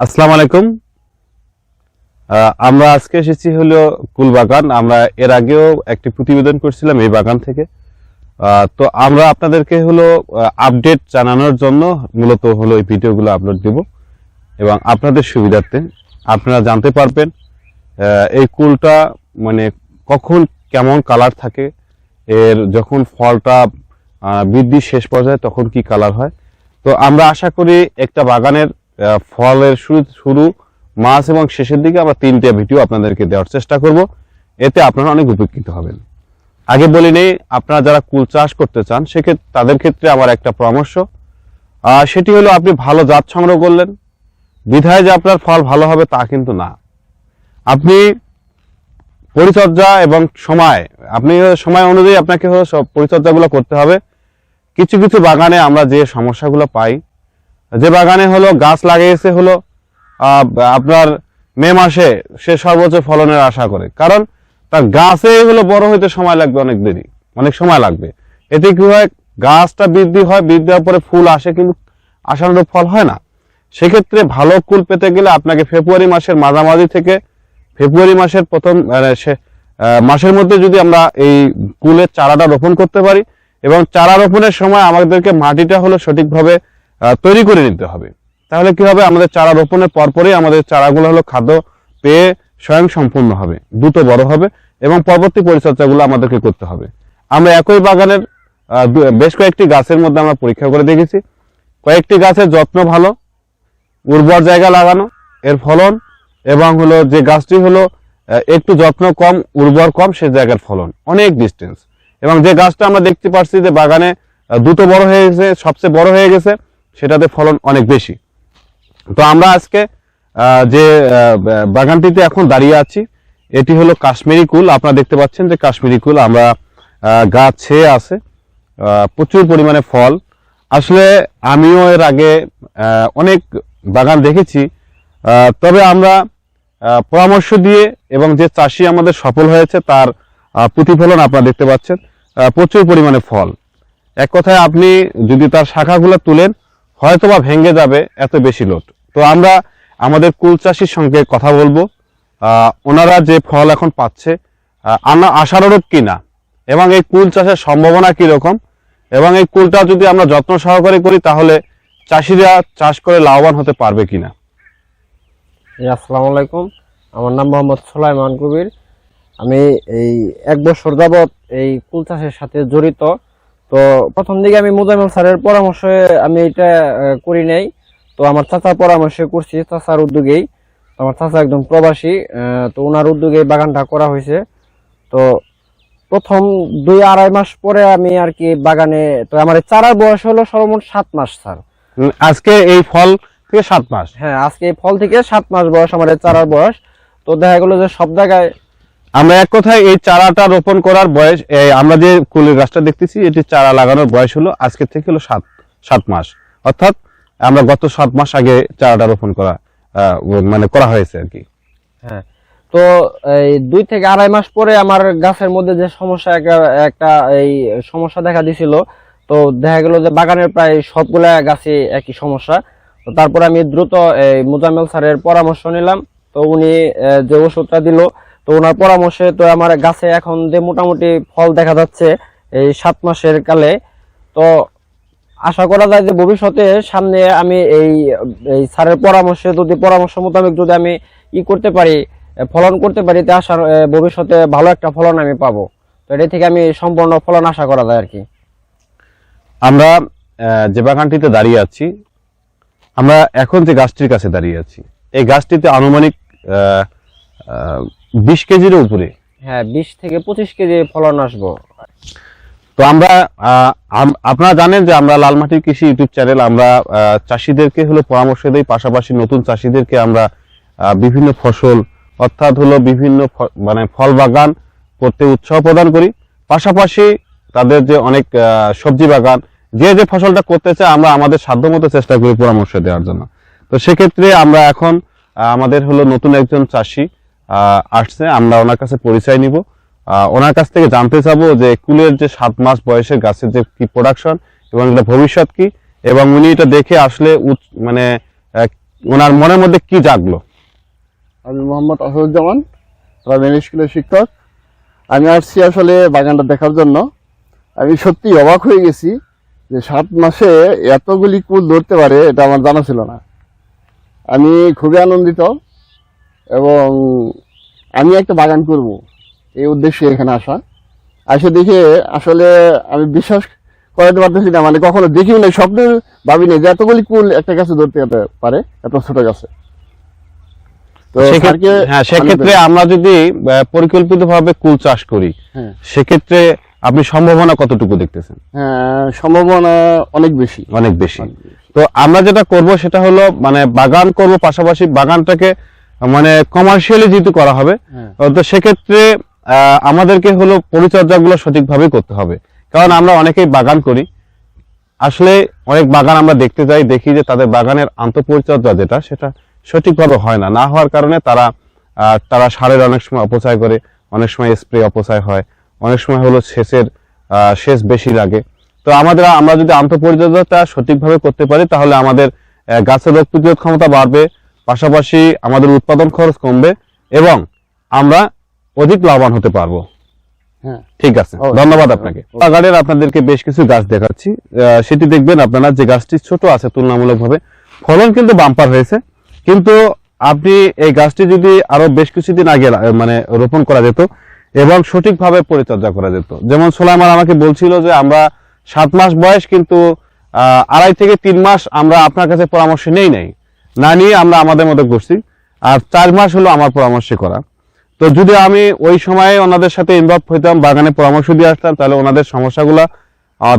আসসালামু আলাইকুম। আমরা আজকে এসেছি হলো কুল বাগান আমরা এর আগেও একটি প্রতিবেদন করছিলাম এই বাগান থেকে। তো আমরা আপনাদেরকে হলো আপডেট জানানোর জন্য মূলত হলো এই ভিডিওগুলো আপলোড দেব এবং আপনাদের সুবিধার্থে আপনারা জানতে পারবেন এই কুলটা মানে কখন কেমন কালার থাকে এর যখন ফলটা আহ, বৃদ্ধি শেষ পর্যায়ে তখন কি কালার হয়। তো আমরা আশা করি একটা বাগানের ফলের শুরু শুরু, মাস এবং শেষের দিকে আমরা তিনটে ভিডিও আপনাদেরকে দেওয়ার চেষ্টা করব। এতে আপনারা অনেক উপকৃত হবেন। আগে বলি নেই, আপনারা যারা কুল চাষ করতে চান, সেক্ষেত্রে তাদের ক্ষেত্রে আমার একটা পরামর্শ। সেটি হলো আপনি ভালো জাত সংগ্রহ করলেন। বিধায় যে আপনার ফল ভালো হবে তা কিন্তু না। আপনি পরিচর্যা এবং সময়, আপনি সময় অনুযায়ী আপনাকে সব পরিচর্যাগুলো করতে হবে। কিছু কিছু বাগানে আমরা যে সমস্যাগুলো পাই যে বাগানে হলো গাছ লাগিয়েছে হলো আপনার মে মাসে সে সর্বোচ্চ ফলনের আশা করে। কারণ তার গাছে হলো বড় হইতে সময় লাগবে অনেক দেরি, অনেক সময় লাগবে। এতে কি হয়, গাছটা বৃদ্ধি হয় বৃদ্ধি হওয়ার পরে ফুল আসে কিন্তু আশানুরূপ ফল হয় না। সেক্ষেত্রে ভালো কুল পেতে গেলে আপনাকে ফেব্রুয়ারি মাসের মাঝামাঝি থেকে ফেব্রুয়ারি মাসের প্রথম মানে মাসের মধ্যে যদি আমরা এই কুলের চারাটা রোপণ করতে পারি, এবং চারা রোপণের সময় আমাদেরকে মাটিটা হলো সঠিকভাবে তৈরি করে নিতে হবে। তাহলে কি হবে? আমাদের চারা রোপণের পরপরই আমাদের চারাগুলো হলো খাদ্য পেয়ে স্বয়ং সম্পূর্ণ হবে দ্রুত বড় হবে এবং পরবর্তী পরিচর্যাগুলো আমাদেরকে করতে হবে। আমরা একই বাগানের বেশ কয়েকটি গাছের মধ্যে আমরা পরীক্ষা করে দেখেছি। কয়েকটি গাছের যত্ন ভালো, উর্বর জায়গা লাগানো, এর ফলন এবং হলো যে গাছটি হলো একটু যত্ন কম, উর্বর কম, সে জায়গার ফলন, অনেক ডিস্টেন্স এবং যে গাছটা আমরা দেখতে পাচ্ছি যে বাগানে দ্রুত বড় হয়ে গেছে, সবচেয়ে বড় হয়ে গেছে সেটাতে ফলন অনেক বেশি। তো আমরা আজকে যে বাগানটিতে এখন দাঁড়িয়ে আছি, এটি হলো কাশ্মীরি কুল। আপনারা দেখতে পাচ্ছেন যে কাশ্মীরি কুল, আমরা গাছ আছে প্রচুর পরিমাণে ফল। আসলে আমিও এর আগে অনেক বাগান দেখেছি তবে আমরা পরামর্শ দিয়ে এবং যে চাষি আমাদের সফল হয়েছে, তার প্রতিফলন আপনারা দেখতে পাচ্ছেন প্রচুর পরিমাণে ফল। এক কথায় আপনি যদি তার শাখাগুলো তুলেন হয়তোবা ভেঙে যাবে এত বেশি লোড। তো আমরা আমাদের কুল চাষির সঙ্গে কথা বলব। ওনারা যে ফল এখন পাচ্ছে আনা আশানুরূপ কিনা, এবং এই কুল চাষের সম্ভাবনা কি রকম এবং এই কুলটা যদি আমরা যত্ন সহকারে করি, তাহলে চাষিরা চাষ করে লাভবান হতে পারবে কিনা। আসসালামু আলাইকুম। আমার নাম মোহাম্মদ সোলাইমান কবির। আমি এই এক বছর যাবৎ এই কুল চাষের সাথে জড়িত। তো প্রথম দিকে আমি মুজামিল স্যারের পরামর্শে আমি এটা করি নাই। তো আমার চাচার পরামর্শে করছি চাচার উদ্যোগেই। আমার চাচা একদম প্রবাসী তো ওনার উদ্যোগে বাগানটা করা হয়েছে। তো প্রথম দুই আড়াই মাস পরে আমি আর কি বাগানে তো আমার চারার বয়স হলো সর্বমোট সাত মাস স্যার। আজকে এই ফল থেকে সাত মাস? হ্যাঁ আজকে এই ফল থেকে সাত মাস বয়স আমার এই চারার বয়স। তো দেখা গেলো যে সব জায়গায় আমরা এক কথায় এই চারাটা রোপণ করার বয়স আমরা যে কুলের গাছটা দেখতেছি, এটি চারা লাগানোর বয়স হলো আজকে থেকে হলো সাত সাত মাস। অর্থাৎ আমরা গত সাত মাস আগে চারাটা রোপণ করা মানে করা হয়েছে আর কি। হ্যাঁ। তো এই দুই থেকে আড়াই মাস পরে আমার গাছের মধ্যে যে সমস্যা একটা একটা এই সমস্যা দেখা দিছিল, তো দেখা গেল যে বাগানের প্রায় সবগুলা গাছে একই সমস্যা। তো তারপরে আমি দ্রুত এই মুজাম্মেল স্যারের পরামর্শ নিলাম। তো উনি যে ওষুধটা দিল তো ওনার পরামর্শে তো আমার গাছে এখন যে মোটামুটি ফল দেখা যাচ্ছে এই সাত মাসের কালে, তো আশা করা যায় যে ভবিষ্যতে সামনে আমি এই এই স্যারের পরামর্শে যদি পরামর্শ মোতাবেক যদি আমি ই করতে পারি, ফলন করতে পারি, তা আশা ভবিষ্যতে ভালো একটা ফলন আমি পাবো। তো এটা থেকে আমি সম্পূর্ণ ফলন আশা করা যায় আর কি। আমরা যে বাগানটিতে দাঁড়িয়ে আছি, আমরা এখন যে গাছটির কাছে দাঁড়িয়ে আছি, এই গাছটিতে আনুমানিক বিশ কেজির উপরে। হ্যাঁ বিশ থেকে পঁচিশ কেজি ফলন আসব। তো আমরা আপনারা জানেন যে আমরা লালমাটির কৃষি ইউটিউব চ্যানেল আমরা চাষিদেরকে হলো পরামর্শ দেই পাশাপাশি নতুন চাষিদেরকে আমরা বিভিন্ন ফসল অর্থাৎ হলো বিভিন্ন মানে ফল বাগান করতে উৎসাহ প্রদান করি। পাশাপাশি তাদের যে অনেক সবজি বাগান যে যে ফসলটা করতে চায় আমরা আমাদের সাধ্যমতো চেষ্টা করি পরামর্শ দেওয়ার জন্য। তো সেক্ষেত্রে আমরা এখন আমাদের হলো নতুন একজন চাষি আসছে, আমরা ওনার কাছে পরিচয় নিব। ওনার কাছ থেকে জানতে চাবো যে কুলের যে সাত মাস বয়সের গাছের যে কি প্রোডাকশন এবং এটা ভবিষ্যৎ কি, এবং উনি এটা দেখে আসলে মানে ওনার মনের মধ্যে কি জাগলো। আমি মোহাম্মদ আসাদুজ্জামান প্রাইমারি স্কুলের শিক্ষক। আমি আসছি আসলে বাগানটা দেখার জন্য। আমি সত্যি অবাক হয়ে গেছি যে সাত মাসে এতগুলি কুল ধরতে পারে, এটা আমার জানা ছিল না। আমি খুবই আনন্দিত। এবং আমি একটা বাগান করব। এই উদ্দেশ্যে এখানে আসা। আসে দেখে আসলে আমি বিশ্বাস করাতে পারতেছি না মানে কখনো দেখিও নাই স্বপ্নে ভাবিনি যে এতগুলি কুল একটা গাছে ধরতে পারে এত ছোট গাছে। তো সেক্ষেত্রে হ্যাঁ আমরা যদি পরিকল্পিত ভাবে কুল চাষ করি হ্যাঁ। সেক্ষেত্রে আপনি সম্ভাবনা কতটুকু দেখতেছেন? হ্যাঁ, সম্ভাবনা অনেক বেশি। অনেক বেশি। তো আমরা যেটা করব সেটা হলো মানে বাগান করব পাশাপাশি বাগানটাকে মানে কমার্শিয়ালি যেহেতু করা হবে হ্যাঁ। তো সেক্ষেত্রে আমাদেরকে হলো পরিচর্যাগুলো সঠিকভাবে করতে হবে। কারণ আমরা অনেকেই বাগান করি। আসলে অনেক বাগান আমরা দেখতে যাই দেখি যে তাদের বাগানের আন্তঃপরিচর্যা যেটা সেটা সঠিকভাবে হয় না। না হওয়ার কারণে তারা তারা সারের অনেক সময় অপচয় করে অনেক সময় স্প্রে অপচয় হয় অনেক সময় হলো সেচের আহ, সেচ বেশি লাগে। তো আমাদের আমরা যদি আন্তঃপরিচর্যাটা সঠিকভাবে করতে পারি তাহলে আমাদের গাছের রোগ প্রতিরোধ ক্ষমতা বাড়বে পাশাপাশি আমাদের উৎপাদন খরচ কমবে এবং আমরা অধিক লাভবান হতে পারব। হ্যাঁ। ঠিক আছে। ধন্যবাদ আপনাকে। বাগানের আপনাদেরকে বেশ কিছু গাছ দেখাচ্ছি। সেটি দেখবেন আপনারা যে গাছটি ছোট আছে তুলনামূলকভাবে ফলন কিন্তু বাম্পার হয়েছে। কিন্তু আপনি এই গাছটি যদি আরও বেশ কিছুদিন আগে মানে রোপণ করা যেত এবং সঠিকভাবে পরিচর্যা করা যেত। যেমন সোলাইমান আমাকে বলছিল যে আমরা সাত মাস বয়স কিন্তু আড়াই থেকে তিন মাস আমরা আপনার কাছে পরামর্শ নেই নাই। না নিয়ে আমরা আমাদের মতো করছি। আর চার মাস হলো আমার পরামর্শ করা। তো যদি আমি ওই সময়ে ওনাদের সাথে ইনভলভ হইতাম, বাগানে পরামর্শ দিয়ে আসতাম, তাহলে ওনাদের সমস্যাগুলো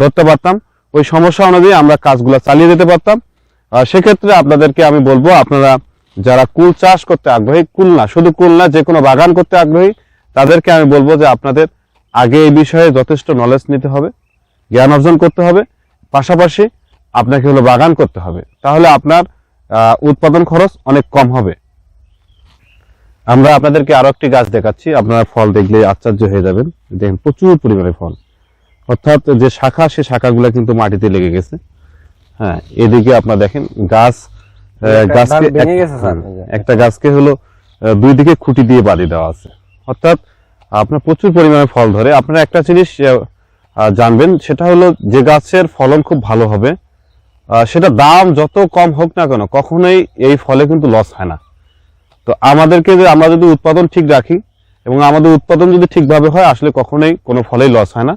ধরতে পারতাম। ওই সমস্যা অনুযায়ী আমরা কাজগুলো চালিয়ে যেতে পারতাম। সেক্ষেত্রে আপনাদেরকে আমি বলব, আপনারা যারা কুল চাষ করতে আগ্রহী, কুল না, শুধু কুল না, যে কোনো বাগান করতে আগ্রহী, তাদেরকে আমি বলব যে আপনাদের আগে এই বিষয়ে যথেষ্ট নলেজ নিতে হবে, জ্ঞান অর্জন করতে হবে। পাশাপাশি আপনাকে হলো বাগান করতে হবে। তাহলে আপনার উৎপাদন খরচ অনেক কম হবে। আমরা আপনাদেরকে আরও একটি গাছ দেখাচ্ছি। আপনারা ফল দেখলে আশ্চর্য হয়ে যাবেন। দেখেন প্রচুর পরিমাণে ফল। অর্থাৎ যে শাখা সে শাখাগুলো কিন্তু মাটিতে লেগে গেছে। হ্যাঁ এদিকে আপনারা দেখেন গাছ গাছকে একটা গাছকে হলো দুই দিকে খুঁটি দিয়ে বাঁধি দেওয়া আছে। অর্থাৎ আপনার প্রচুর পরিমাণে ফল ধরে। আপনারা একটা জিনিস জানবেন সেটা হলো যে গাছের ফলন খুব ভালো হবে। সেটা দাম যত কম হোক না কেন, কখনোই এই ফলে কিন্তু লস হয় না। তো আমাদেরকে যে আমরা যদি উৎপাদন ঠিক রাখি এবং আমাদের উৎপাদন যদি ঠিকভাবে হয়, আসলে কখনোই কোনো ফলেই লস হয় না।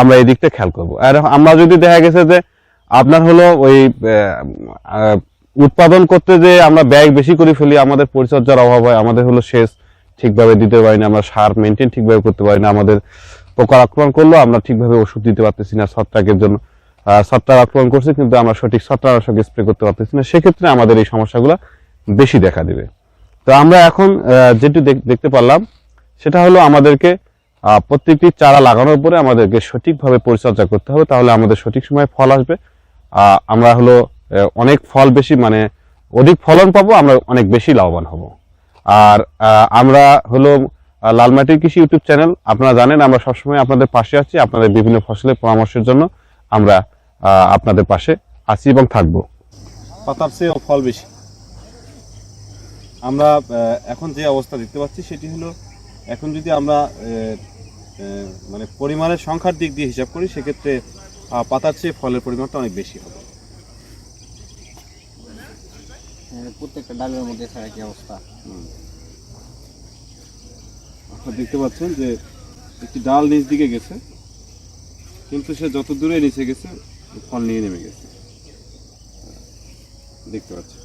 আমরা এই দিকটা খেয়াল করব। আর আমরা যদি দেখা গেছে যে আপনার হলো ওই উৎপাদন করতে যে আমরা ব্যয় বেশি করে ফেলি, আমাদের পরিচর্যার অভাব হয়, আমাদের হলো সেচ ঠিকভাবে দিতে পারি না, আমরা সার মেনটেন ঠিকভাবে করতে পারি না, আমাদের পোকার আক্রমণ করলেও আমরা ঠিকভাবে ওষুধ দিতে পারতেছি না ছত্রাকের জন্য। ছত্রাক আক্রমণ করছে, কিন্তু আমরা সঠিক ছত্রাকনাশক স্প্রে করতে পারতেছি না। সেক্ষেত্রে আমাদের এই সমস্যাগুলো বেশি দেখা দেবে। তো আমরা এখন যেটি দেখ- দেখতে পারলাম, সেটা হলো আমাদেরকে প্রত্যেকটি চারা লাগানোর পরে আমাদেরকে সঠিকভাবে পরিচর্যা করতে হবে, তাহলে আমাদের সঠিক সময়ে ফল আসবে। আমরা হলো অনেক ফল বেশি মানে অধিক ফলন পাবো, আমরা অনেক বেশি লাভবান হব। আর আমরা হলো লালমাটির কৃষি ইউটিউব চ্যানেল, আপনারা জানেন, আমরা সবসময় আপনাদের পাশে আছি, আপনাদের বিভিন্ন ফসলের পরামর্শের জন্য আমরা আপনাদের পাশে আছি এবং থাকব। পাতার চেয়েও ফল বেশি। আমরা এখন যে অবস্থা দেখতে পাচ্ছি সেটি হলো এখন যদি আমরা মানে পরিমাণের সংখ্যার দিক দিয়ে হিসাব করি সেক্ষেত্রে আহ, পাতার চেয়ে ফলের পরিমাণটা অনেক বেশি হবে। প্রত্যেকটা ডালের মধ্যে কি অবস্থা। আপনারা দেখতে পাচ্ছেন যে একটি ডাল নিচ দিকে গেছে কিন্তু সে যত দূরে নিচে গেছে ফল নিয়ে নেমে গেছে। দেখতে পাচ্ছেন।